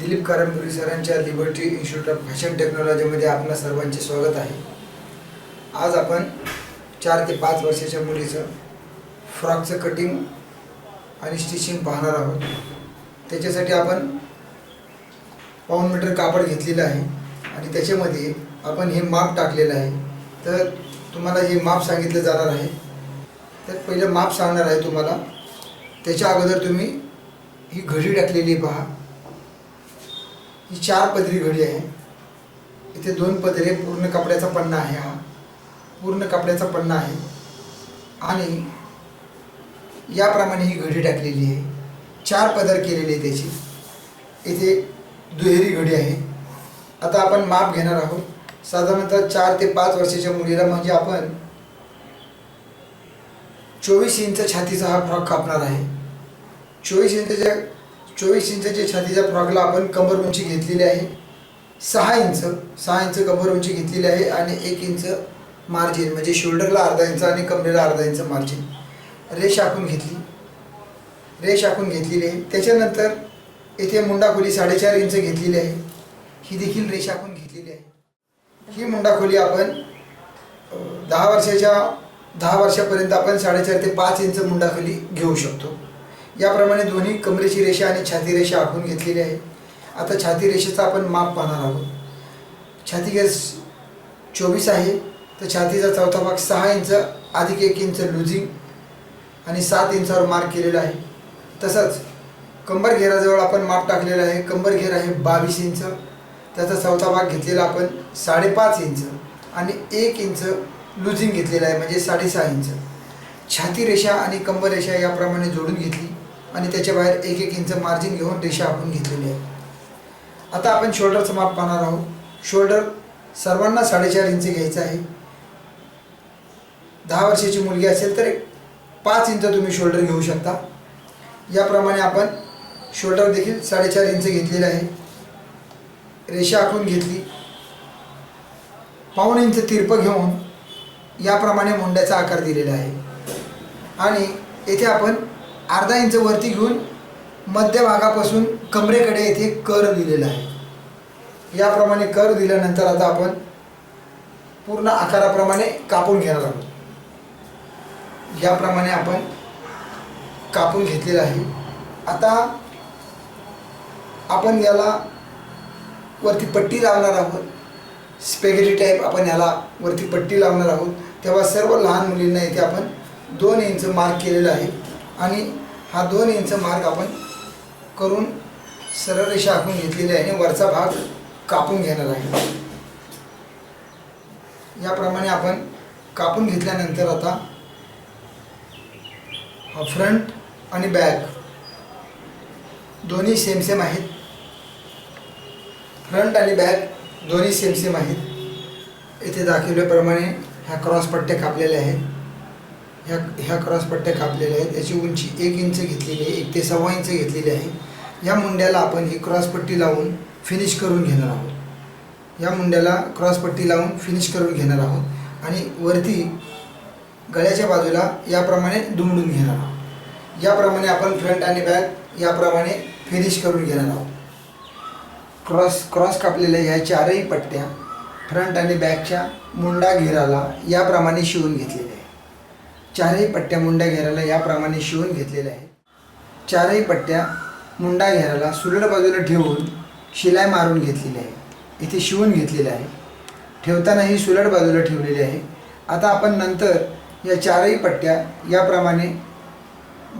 दिलीप कारंपुरी सरांच्या liberty institute of fashion टेक्नॉलॉजीमध्ये आपणा सर्वांचे स्वागत आहे. आज आपण चार ते पाच वर्षाच्या मुलीचं फ्रॉकचं कटिंग आणि स्टिचिंग पाहणार आहोत. त्याच्यासाठी आपण पाऊन मीटर कापड घेतलेलं आहे आणि त्याच्यामध्ये आपण हे माप टाकलेलं आहे. तर तुम्हाला हे माप सांगितलं जाणार आहे. तर पहिलं माप सांगणार आहे तुम्हाला. त्याच्या अगोदर तुम्ही ही घडी टाकलेली पहा. ही चार पदरी घडी आहे. इथे दोन पदरे पूर्ण कपड्याचा पन्ना आहे हा. पूर्ण कपड्याचा पन्ना आहे. आणि याप्रमाणे ही घडी टाकलेली आहे. चार पदर केलेली आहे त्याची इथे दुहेरी घडी आहे. आता आपण माप घेणार आहोत. साधारणतः चार ते पाच वर्षाच्या मुलीला म्हणजे आपण चोवीस इंच छातीचा हा फ्रॉक कापणार आहे. चोवीस इंचच्या चोवीस इंचच्या छातीच्या फ्रॉकला आपण कंबर उंची घेतलेली आहे. सहा इंच सहा इंच कंबर उंची घेतलेली आहे आणि एक इंच मार्जिन म्हणजे शोल्डरला अर्धा इंच आणि कमरेला अर्धा इंच मार्जिन रेष आखून घेतली. रेष आखून घेतलेली आहे. त्याच्यानंतर येथे मुंडाखोली साडेचार इंच घेतलेली आहे. ही देखील रेष आखून घेतलेली आहे. ही मुंडाखोली आपण दहा वर्षाच्या दहा वर्षापर्यंत आपण साडेचार ते पाच इंच मुंडाखोली घेऊ शकतो. याप्रमाणे दोन्ही कमरेची रेषा आणि छाती रेषा आखून घेतलेली आहे. आता छाती रेषेचा आपण माप पाहणार आहोत. छाती गॅस चोवीस आहे. तर छातीचा चौथा भाग सहा इंच अधिक एक इंच लुझिंग आणि सात इंचावर मार्क केलेला आहे. तसंच कंबर घेराजवळ आपण माप टाकलेलं आहे. कंबर घेर आहे बावीस इंच. त्याचा चौथा भाग घेतलेला आपण साडेपाच इंच आणि एक इंच लुझिंग घेतलेलं आहे म्हणजे साडेसहा इंच. छाती रेषा आणि कंबर रेषा याप्रमाणे जोडून घेतली. आणि त्याच्या बाहेर एक एक इंच मार्जिन घेऊन रेषा आपण घेतलेली आहे. आता आपण शोल्डरचं माप पाहणार आहोत. शोल्डर सर्वांना साडेचार इंच घ्यायचं आहे. दहा वर्षाची मुलगी असेल तर एक पाच इंच तुम्ही शोल्डर घेऊ शकता. याप्रमाणे आपण शोल्डर देखील साडेचार इंच घेतलेलं आहे. रेषा आखून घेतली. पाऊण इंच तिरपं घेऊन याप्रमाणे मुंड्याचा आकार दिलेला आहे. आणि येथे आपण अर्धा इंच वरती घेऊन मध्यभागापासून कमरेकडे येथे कर दिलेला आहे. याप्रमाणे कर दिल्यानंतर आता आपण पूर्ण आकाराप्रमाणे कापून घेणार आहोत. याप्रमाणे आपण कापून घेतलेला आहे. आता आपण याला वरती पट्टी लावणार आहोत. स्पेगेटी टाईप आपण याला वरती पट्टी लावणार आहोत. तेव्हा सर्व लहान मुलींना इथे आपण दोन इंच मार्क केलेलं आहे. आणि हा दोन इंच मार्ग आपण करून सरळ रेषा आखून घेतलेली आहे आणि वरचा भाग कापून घेणार आहे. याप्रमाणे आपण कापून घेतल्यानंतर आता हा फ्रंट आणि बॅक दोन्ही सेम सेम आहेत. फ्रंट आणि बॅक दोन्ही सेम सेम आहेत. येथे दाखवल्याप्रमाणे ह्या क्रॉस पट्ट्या कापलेल्या आहेत. ह्या ह्या क्रॉस पट्ट्या कापलेल्या आहेत. याची उंची एक इंच घेतलेली आहे एक ते सव्वा इंच घेतलेली आहे. या मुंड्याला आपण ही क्रॉस पट्टी लावून फिनिश करून घेणार आहोत. या मुंड्याला क्रॉस पट्टी लावून फिनिश करून घेणार आहोत. आणि वरती गळ्याच्या बाजूला याप्रमाणे दुमडून घेणार आहोत. याप्रमाणे आपण फ्रंट आणि बॅक याप्रमाणे फिनिश करून घेणार आहोत. क्रॉस क्रॉस कापलेल्या ह्या चारही पट्ट्या फ्रंट आणि बॅकच्या मुंडा घेराला याप्रमाणे शिवून घेतलेल्या चारही पट्ट्या मुंडा घेराला याप्रमाणे शिवून घेतलेल्या आहेत. चारही पट्ट्या मुंडा घेराला सुरळ बाजूला ठेवून शिलाई मारून घेतलेली आहे. इथे शिवून घेतलेले आहे. ठेवताना ही सुलट बाजूला ठेवलेली आहे. आता आपण नंतर या चारही पट्ट्या याप्रमाणे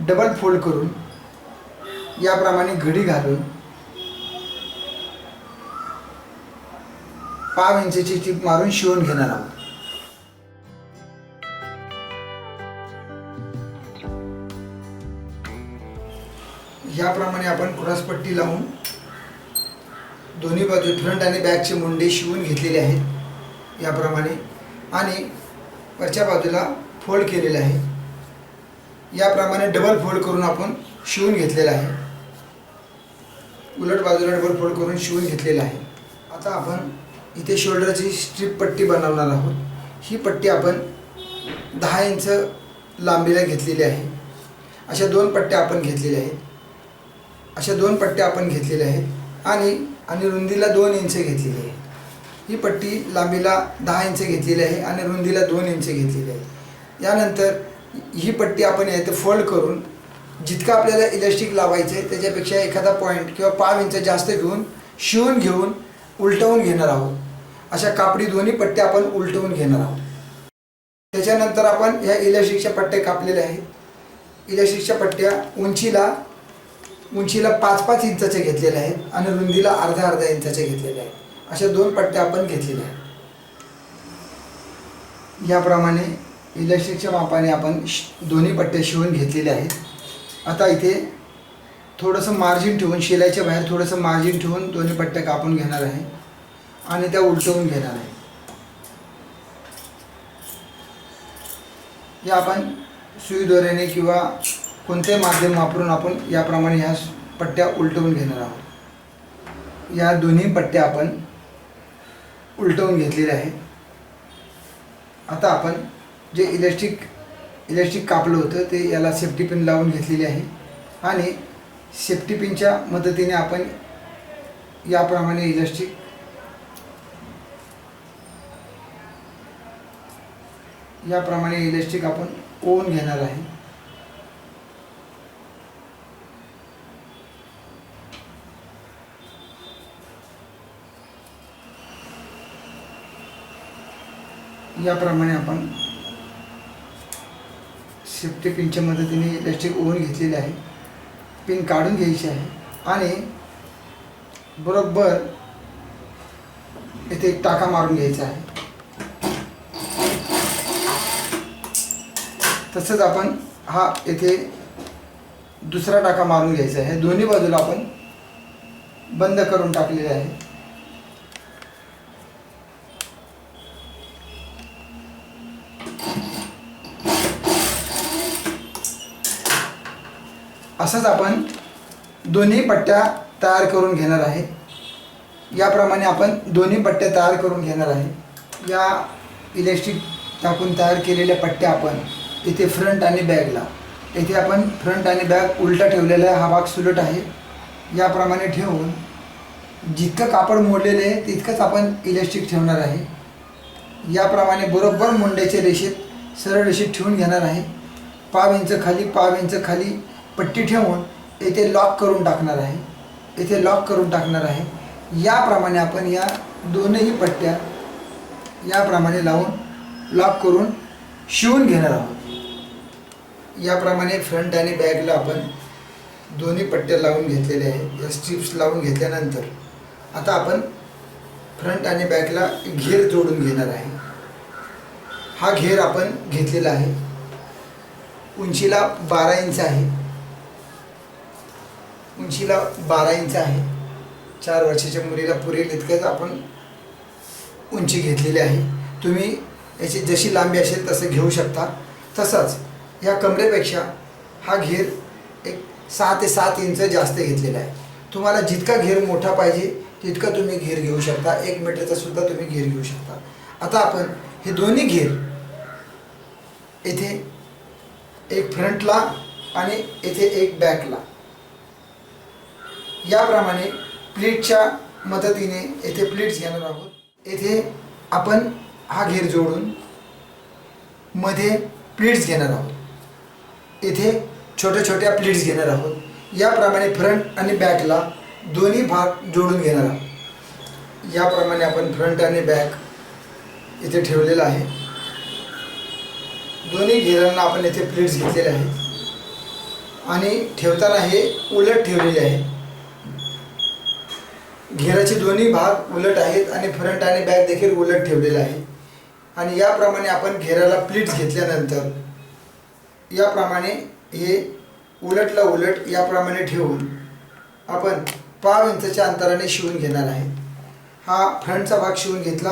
डबल फोल्ड करून याप्रमाणे घडी घालून पाव इंचची टीप मारून शिवून घेणार आहोत. याप्रमाणे आपण क्रॉसपट्टी लावून दोन्ही बाजू फ्रंट आणि बॅकचे मुंडे शिवून घेतलेले आहेत याप्रमाणे. आणि वरच्या बाजूला फोल्ड केलेले आहे. याप्रमाणे डबल फोल्ड करून आपण शिवून घेतलेलं आहे. उलट बाजूला डबल फोल्ड करून शिवून घेतलेला आहे. आता आपण इथे शोल्डरची स्ट्रीप पट्टी बनवणार आहोत. ही पट्टी आपण दहा इंच लांबीला घेतलेली आहे. अशा दोन पट्ट्या आपण घेतलेल्या आहेत. अशा दोन पट्ट्या आपण घेतलेल्या आहेत. आणि आणि रुंदीला दोन इंच घेतलेली आहे ही पट्टी लांबीला दहा इंच घेतलेली आहे आणि रुंदीला दोन इंच घेतलेली आहे. यानंतर ही पट्टी आपण इथे फोल्ड करून जितकं आपल्याला इलेस्टिक लावायचं आहे त्याच्यापेक्षा एखादा पॉईंट किंवा पाव इंच जास्त घेऊन शिवून घेऊन उलटवून घेणार आहोत. अशा कापडी दोन्ही पट्ट्या आपण उलटवून घेणार आहोत. त्याच्यानंतर आपण ह्या इलेस्टिकच्या पट्ट्या कापलेल्या आहेत. इलेस्टिकच्या पट्ट्या उंचीला उंचीला पाच पाच इंचाचे घेतलेले आहेत आणि रुंदीला अर्धा अर्धा इंचाच्या घेतलेले आहेत. अशा दोन पट्ट्या आपण घेतलेल्या आहेत. याप्रमाणे इलेक्ट्रिकच्या मापाने आपण दोन्ही पट्ट्या शिवून घेतलेले आहेत. आता इथे थोडंसं मार्जिन ठेवून शिलाईच्या बाहेर थोडंसं मार्जिन ठेवून दोन्ही पट्ट्या कापून घेणार आहे आणि त्या उलटवून घेणार आहे. या आपण सुई दोऱ्याने किंवा कोणते माध्यम वापरून आपण याप्रमाणे ह्या पट्ट्या उलटवून घेणार आहोत? या दोन्ही पट्ट्या आपण उलटवून घेतलेल्या आहेत. आता आपण जे इलेक्ट्रिक इलेक्ट्रिक कापलं होतं ते याला सेफ्टी पिन लावून घेतलेली आहे. आणि सेफ्टी पिनच्या मदतीने आपण याप्रमाणे इलेक्ट्रिक याप्रमाणे इलेक्ट्रिक आपण ओवून घेणार आहे. याप्रमाणे आपण सेफ्टी पिनच्या मदतीने इलेक्ट्रिक ओव्हन घेतलेले आहे. पिन काढून घ्यायची आहे. आणि बरोबर इथे एक टाका मारून घ्यायचा आहे. तसंच आपण हा येथे दुसरा टाका मारून घ्यायचा आहे. दोन्ही बाजूला आपण बंद करून टाकलेले आहे. असंच आपण दोन्ही पट्ट्या तयार करून घेणार आहे. याप्रमाणे आपण दोन्ही पट्ट्या तयार करून घेणार आहे. या इलेक्ट्रिक टाकून तयार केलेल्या पट्ट्या आपण इथे फ्रंट आणि बॅगला इथे आपण फ्रंट आणि बॅग उलटा ठेवलेला आहे हा भाग सुलट आहे. याप्रमाणे ठेवून जितकं कापड मोडलेलं आहे तितकंच आपण इलेक्ट्रिक ठेवणार आहे. याप्रमाणे बरोबर मुंड्याच्या रेषेत सरळ रेषेत ठेवून घेणार आहे. पाव इंच खाली पाव इंच खाली पट्टी ठेवून येथे लॉक करून टाकणार आहे. येथे लॉक करून टाकणार आहे. याप्रमाणे आपण या दोनही पट्ट्या याप्रमाणे लावून लॉक करून शिवून घेणार आहोत. याप्रमाणे फ्रंट आणि बॅगला आपण दोन्ही पट्ट्या लावून घेतलेल्या आहेत या स्ट्रिप्स लावून घेतल्यानंतर आता आपण फ्रंट आणि बॅकला घेर जोडून घेणार आहे. हा घेर आपण घेतलेला आहे. उंचीला बारा इंच आहे. उंचीला बारा इंच आहे. चार वर्षाच्या मुलीला पुरेल इतकंच आपण उंची घेतलेली आहे. तुम्ही याची जशी लांबी असेल तसं घेऊ शकता. तसंच या कमरेपेक्षा हा घेर एक सहा ते सात इंच जास्त घेतलेला आहे. तुम्हाला जितका घेर मोठा पाहिजे तितका तुम्ही घेर घेऊ शकता. एक मीटरचा सुद्धा तुम्ही घेर घेऊ शकता. आता आपण हे दोन्ही घेर येथे एक फ्रंटला आणि येथे एक बॅकला. याप्रमाणे प्लेटच्या मदतीने येथे प्लेट्स घेणार आहोत. येथे आपण हा घेर जोडून मध्ये प्लेट्स घेणार आहोत. येथे छोट्या छोट्या प्लेट्स घेणार आहोत. याप्रमाणे फ्रंट आणि बॅकला दोन्ही भाग जोडून घेणार आहोत. याप्रमाणे आपण फ्रंट आणि बॅक इथे ठेवलेलं आहे. दोन्ही घेरांना आपण येथे प्लेट्स घेतलेले आहेत. आणि ठेवताना हे उलट ठेवलेले आहे. घेराचे दोन्ही भाग उलट आहेत आणि फ्रंट आणि बॅक देखील उलट ठेवलेला आहे. आणि याप्रमाणे आपण घेराला प्लीट्स घेतल्यानंतर याप्रमाणे हे उलटला उलट याप्रमाणे ठेवून आपण पाव इंचाच्या अंतराने शिवून घेणार आहे. हा फ्रंटचा भाग शिवून घेतला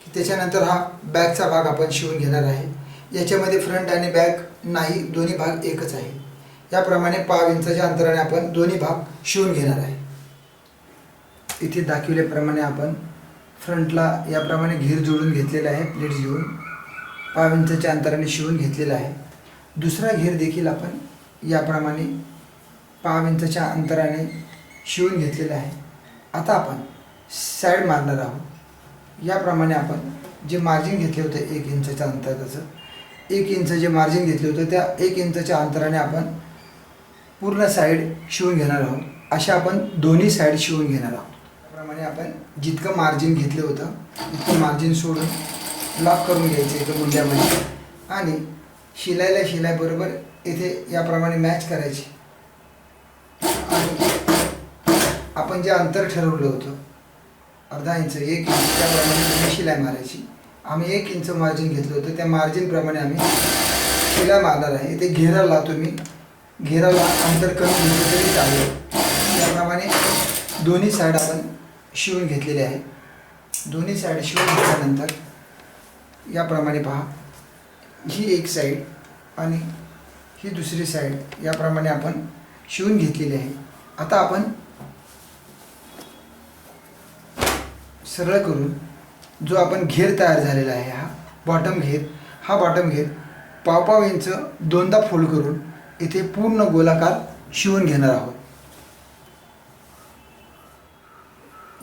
की त्याच्यानंतर हा बॅकचा भाग आपण शिवून घेणार आहे. याच्यामध्ये फ्रंट आणि बॅक नाही दोन्ही भाग एकच आहे. याप्रमाणे पाव इंचाच्या अंतराने आपण दोन्ही भाग शिवून घेणार आहे. इथे दाखवल्याप्रमाणे आपण फ्रंटला याप्रमाणे घेर जोडून घेतलेला आहे प्लेट्स घेऊन. पाव इंचाच्या अंतराने शिवून घेतलेला आहे. दुसरा घेर देखील आपण याप्रमाणे पाव इंचाच्या अंतराने शिवून घेतलेला आहे. आता आपण साईड मारणार आहोत. याप्रमाणे आपण जे मार्जिन घेतले होते एक इंचच्या अंतराचं एक इंच जे मार्जिन घेतले होते त्या एक इंचच्या अंतराने आपण पूर्ण साईड शिवून घेणार आहोत. अशा आपण दोन्ही साईड शिवून घेणार आहोत. त्याप्रमाणे आपण जितकं मार्जिन घेतलं होतं तितकं मार्जिन सोडून लॉक करून घ्यायचं इथं मुंड्यामध्ये आणि शिलायला शिलाईबरोबर इथे याप्रमाणे मॅच करायची. आणि आपण जे अंतर ठरवलं होतं अर्धा इंच एक इंच त्याप्रमाणे तुम्ही शिलाई मारायची. आम्ही एक इंच मार्जिन घेतलं होतं त्या मार्जिनप्रमाणे आम्ही शिलाई मारणार आहे. इथे घेराला तुम्ही घेराला अंतर कमी घेतलं तरी चालेल. त्याप्रमाणे दोन्ही साईड आपण शिवून घेतलेले आहे. दोन्ही साईड शिवून घेतल्यानंतर याप्रमाणे पहा. ही एक साईड आणि ही दुसरी साईड याप्रमाणे आपण शिवून घेतलेली आहे. आता आपण सरळ करून जो आपण घेर तयार झालेला आहे हा बॉटम घेर हा बॉटम घेर पावपाव इंच दोनदा फोल्ड करून इथे पूर्ण गोलाकार शिवून घेणार आहोत.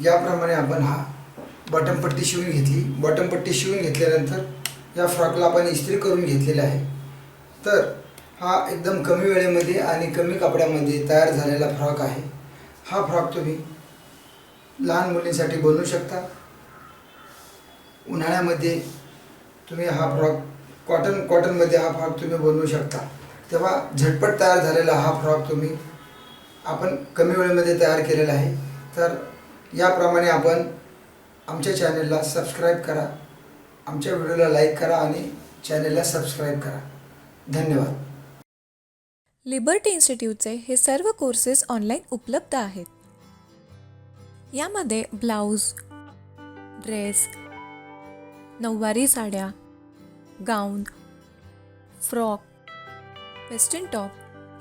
याप्रमाणे आपण हा बॉटम पट्टी शिवून घेतली. बॉटम पट्टी शिवून घेतल्यानंतर या फ्रॉकला आपण इस्त्री करून घेतलेला आहे. तर हा एकदम कमी वेळेमध्ये आणि कमी कपड्यामध्ये तयार झालेला फ्रॉक आहे. हा फ्रॉक तुम्ही लहान मुलींसाठी बनवू शकता. उन्हाळ्यामध्ये तुम्ही हा फ्रॉक कॉटन कॉटनमध्ये हा फ्रॉक तुम्ही बनवू शकता. तेव्हा झटपट तयार झालेला हा फ्रॉक तुम्ही आपण कमी वेळेमध्ये तयार केलेला आहे. तर याप्रमाणे आपण आमच्या चॅनलला सबस्क्राईब करा. आमच्या व्हिडिओला लाईक करा आणि चॅनलला सबस्क्राईब करा. धन्यवाद. लिबर्टी इन्स्टिट्यूटचे हे सर्व कोर्सेस ऑनलाईन उपलब्ध आहेत. यामध्ये ब्लाऊज ड्रेस नऊवारी साड्या गाऊन फ्रॉक वेस्टर्न टॉप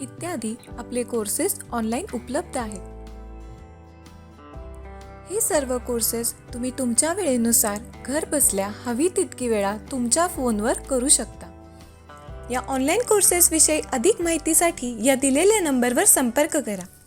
इत्यादी आपले कोर्सेस ऑनलाईन उपलब्ध आहेत. हे सर्व कोर्सेस तुम्ही तुमच्या वेळेनुसार घर बसल्या हवी तितकी वेळा तुमच्या फोनवर करू शकता. या ऑनलाईन कोर्सेसविषयी अधिक माहितीसाठी या दिलेल्या नंबरवर संपर्क करा.